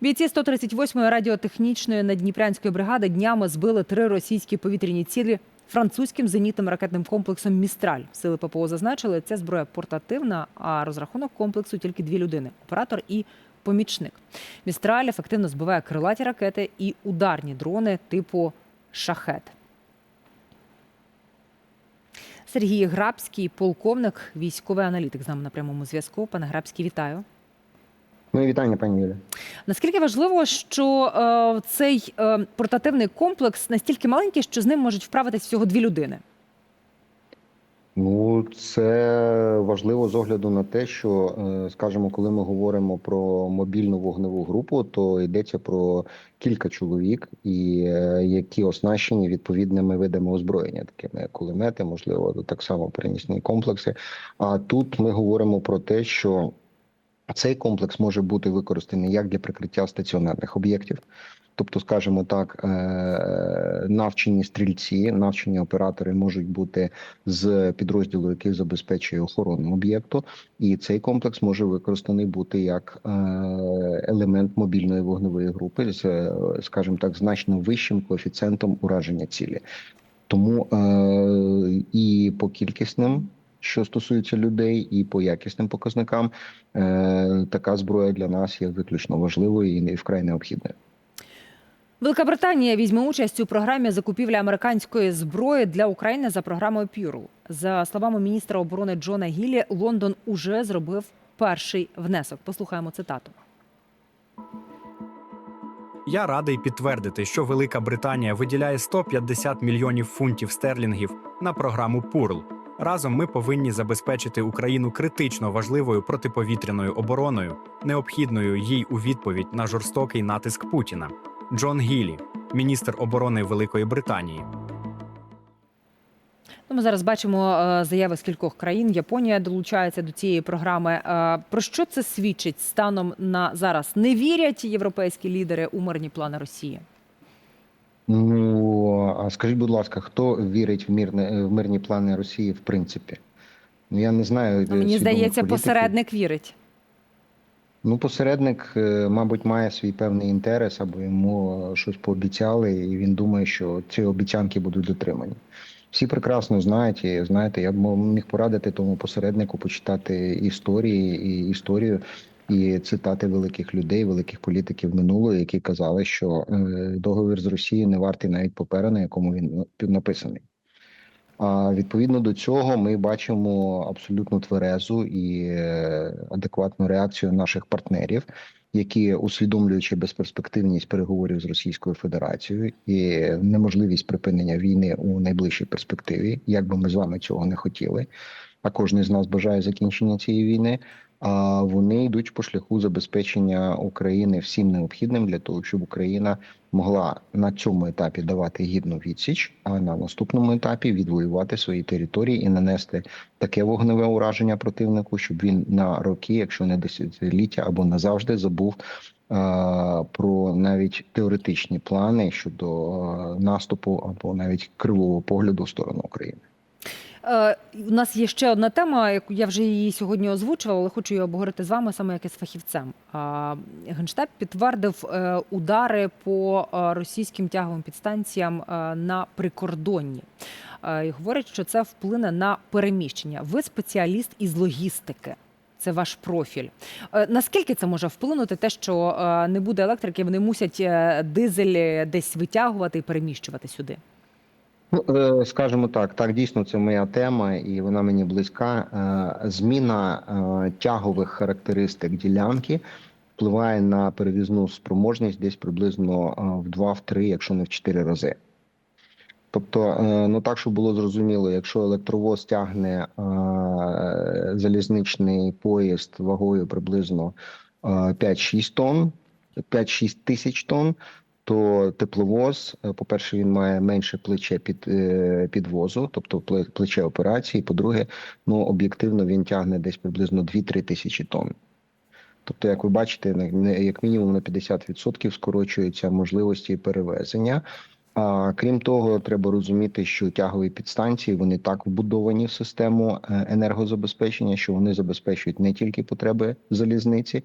Бійці 138-ї радіотехнічної наддніпрянської бригади днями збили три російські повітряні цілі французьким зенітним ракетним комплексом Містраль. Сили ППО зазначили, ця зброя портативна, а розрахунок комплексу тільки дві людини оператор і помічник. Містраль ефективно збиває крилаті ракети і ударні дрони типу шахет. Сергій Грабський, полковник, військовий аналітик з нами на прямому зв'язку. Пане Грабський, вітаю. Мої вітання, пані Юлі. Наскільки важливо, що е, цей е, портативний комплекс настільки маленький, що з ним можуть вправитись всього дві людини? Ну, це важливо з огляду на те, що, е, скажімо, коли ми говоримо про мобільну вогневу групу, то йдеться про кілька чоловік, і е, які оснащені відповідними видами озброєння, такими як кулемети, можливо, так само перенісні комплекси. А тут ми говоримо про те, що цей комплекс може бути використаний як для прикриття стаціонарних об'єктів. Тобто, скажімо так, е, навчені стрільці, навчені оператори можуть бути з підрозділу, який забезпечує охорону об'єкту, і цей комплекс може використаний бути як е, елемент мобільної вогневої групи з, е, скажімо так, значно вищим коефіцієнтом ураження цілі. Тому і по кількісним. Що стосується людей, і по якісним показникам, е, така зброя для нас є виключно важливою і вкрай необхідною. Велика Британія візьме участь у програмі закупівлі американської зброї для України за програмою Пюрл. За словами міністра оборони Джона Гіллі, Лондон уже зробив перший внесок. Послухаємо цитату. Я радий підтвердити, що Велика Британія виділяє 150 мільйонів фунтів стерлінгів на програму Пурл. Разом ми повинні забезпечити Україну критично важливою протиповітряною обороною, необхідною їй у відповідь на жорстокий натиск Путіна. Джон Гілі, міністр оборони Великої Британії. Ну, ми зараз бачимо е, заяви з кількох країн. Японія долучається до цієї програми. Е, Про що це свідчить станом на зараз? Не вірять європейські лідери у мирні плани Росії? Ну а скажіть, будь ласка, хто вірить в мирне в мирні плани Росії в принципі? Ну я не знаю. Ну, мені здається, політиків. посередник вірить. Ну, посередник, е, мабуть, має свій певний інтерес, або йому е, щось пообіцяли, і він думає, що ці обіцянки будуть дотримані. Всі прекрасно знають, і знаєте, я б міг порадити тому посереднику почитати історії і історію і цитати великих людей, великих політиків минулого, які казали, що е, договір з Росією не вартий навіть папера, на якому він ну, написаний. А відповідно до цього ми бачимо абсолютно тверезу і е, адекватну реакцію наших партнерів, які усвідомлюючи безперспективність переговорів з Російською Федерацією і неможливість припинення війни у найближчій перспективі, як би ми з вами цього не хотіли. А кожен з нас бажає закінчення цієї війни. А вони йдуть по шляху забезпечення України всім необхідним для того, щоб Україна могла на цьому етапі давати гідну відсіч, а на наступному етапі відвоювати свої території і нанести таке вогневе ураження противнику, щоб він на роки, якщо не десятиліття або назавжди, забув а, про навіть теоретичні плани щодо а, наступу або навіть кривого погляду в сторону України. Е, У нас є ще одна тема, яку я вже її сьогодні озвучувала, але хочу її обговорити з вами саме як із фахівцем. Генштаб підтвердив е, удари по е, російським тяговим підстанціям е, на прикордонні. Е, І говорять, що це вплине на переміщення. Ви спеціаліст із логістики. Це ваш профіль. Е, Наскільки це може вплинути те, що е, не буде електрики, вони мусять е, дизель десь витягувати і переміщувати сюди? Ну, е, скажімо так, так дійсно це моя тема, і вона мені близька. Е, Зміна е, тягових характеристик ділянки впливає на перевізну спроможність десь приблизно в 2-3, якщо не в 4 рази. Тобто, ну так, щоб було зрозуміло, якщо електровоз тягне залізничний поїзд вагою приблизно е, 5-6 тонн, 5-6 тисяч тонн, то тепловоз, е, по-перше, він має менше плече під е, підвозу, тобто плече операції. По-друге, ну об'єктивно він тягне десь приблизно 2-3 тисячі тонн. Тобто, як ви бачите, як мінімум на 50% скорочуються можливості перевезення. А крім того, треба розуміти, що тягові підстанції вони так вбудовані в систему е, енергозабезпечення, що вони забезпечують не тільки потреби залізниці,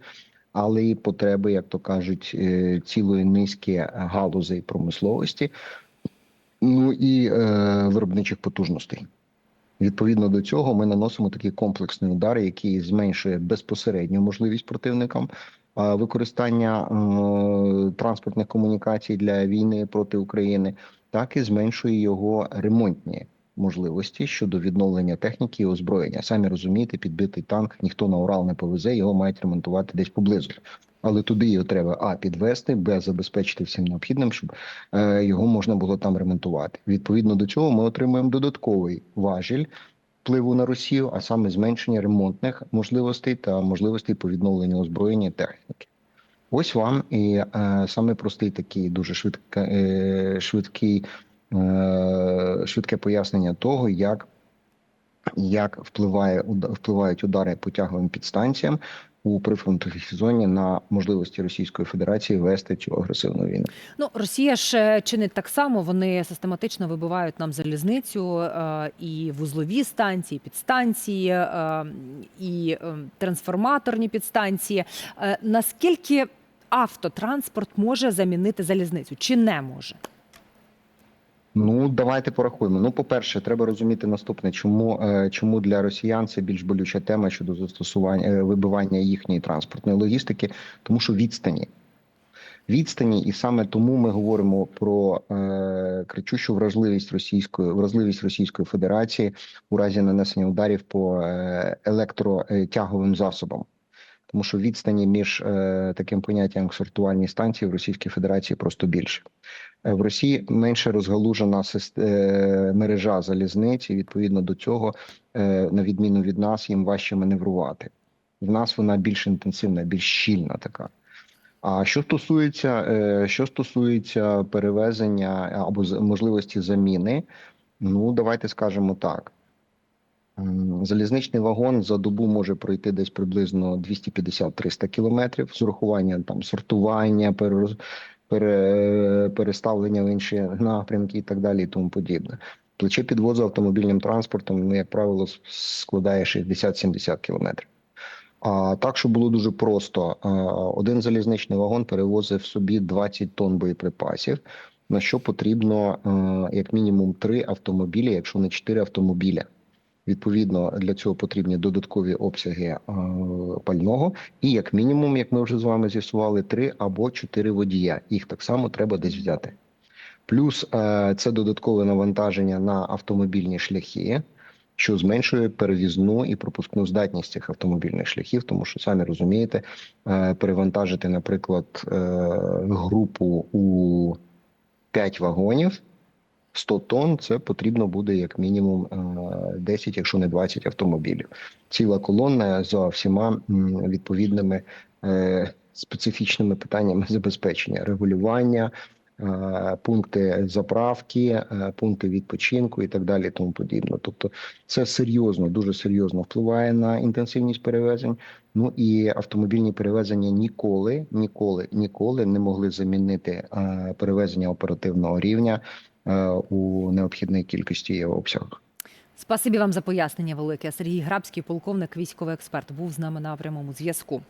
але і потреби, як то кажуть, е, цілої низки галузей промисловості, ну і е, виробничих потужностей. Відповідно до цього, ми наносимо такий комплексний удар, який зменшує безпосередню можливість противникам е, використання е, транспортних комунікацій для війни проти України, так і зменшує його ремонтні можливості щодо відновлення техніки і озброєння. Самі розумієте, підбитий танк ніхто на Урал не повезе, його мають ремонтувати десь поблизу. Але туди його треба а підвести, б забезпечити всім необхідним, щоб е, його можна було там ремонтувати. Відповідно до цього, ми отримуємо додатковий важіль впливу на Росію, а саме зменшення ремонтних можливостей та можливостей по відновленню озброєння і техніки. Ось вам і е, саме простий такий дуже швидка, е, швидкий, швидке пояснення того, як, як впливає, впливають удари по тяговим підстанціям у прифронтовій зоні на можливості Російської Федерації вести цю агресивну війну. Ну, Росія ж е, чинить так само. Вони систематично вибивають нам залізницю е, і вузлові станції, підстанції, е, і е, трансформаторні підстанції. Е, наскільки автотранспорт може замінити залізницю? Чи не може? Ну давайте порахуємо. Ну, по-перше, треба розуміти наступне, чому, е, чому для росіян це більш болюча тема щодо застосування е, вибивання їхньої транспортної логістики, тому що відстані. Відстані, і саме тому ми говоримо про е, кричущу вразливість російської вразливість Російської Федерації у разі нанесення ударів по е, електротяговим засобам. Тому що відстані між е, таким поняттям як сортувальні станції в Російській Федерації просто більше. Е, В Росії менше розгалужена е, мережа залізниць, і відповідно до цього, е, на відміну від нас, їм важче маневрувати. В нас вона більш інтенсивна, більш щільна така. А що стосується, що стосується перевезення або можливості заміни, ну давайте скажемо так. Залізничний вагон за добу може пройти десь приблизно 250-300 кілометрів з урахуванням там сортування, перероз- пере, переставлення в інші напрямки і так далі, і тому подібне. Плече підвозу автомобільним транспортом, ну, як правило, складає 60-70 кілометрів. А так, щоб було дуже просто, один залізничний вагон перевозив собі 20 тонн боєприпасів, на що потрібно е, як мінімум 3 автомобілі, якщо не 4 автомобіля. Відповідно, для цього потрібні додаткові обсяги е, пального, і як мінімум, як ми вже з вами з'ясували, 3 або 4 водія. Їх так само треба десь взяти. Плюс е, це додаткове навантаження на автомобільні шляхи, що зменшує перевізну і пропускну здатність цих автомобільних шляхів, тому що самі розумієте, е, перевантажити, наприклад, групу у 5 вагонів. 100 тонн це потрібно буде як мінімум е, 10, якщо не 20 автомобілів. Ціла колона за всіма відповідними е, специфічними питаннями забезпечення регулювання, е, пункти заправки, е, пункти відпочинку і так далі. Тому подібне. Тобто, це серйозно, дуже серйозно впливає на інтенсивність перевезень. Ну і автомобільні перевезення ніколи, ніколи, ніколи не могли замінити е, перевезення оперативного рівня е, у необхідній кількості і обсягах. Спасибі вам за пояснення велике. Сергій Грабський, полковник, військовий експерт, був з нами на прямому зв'язку.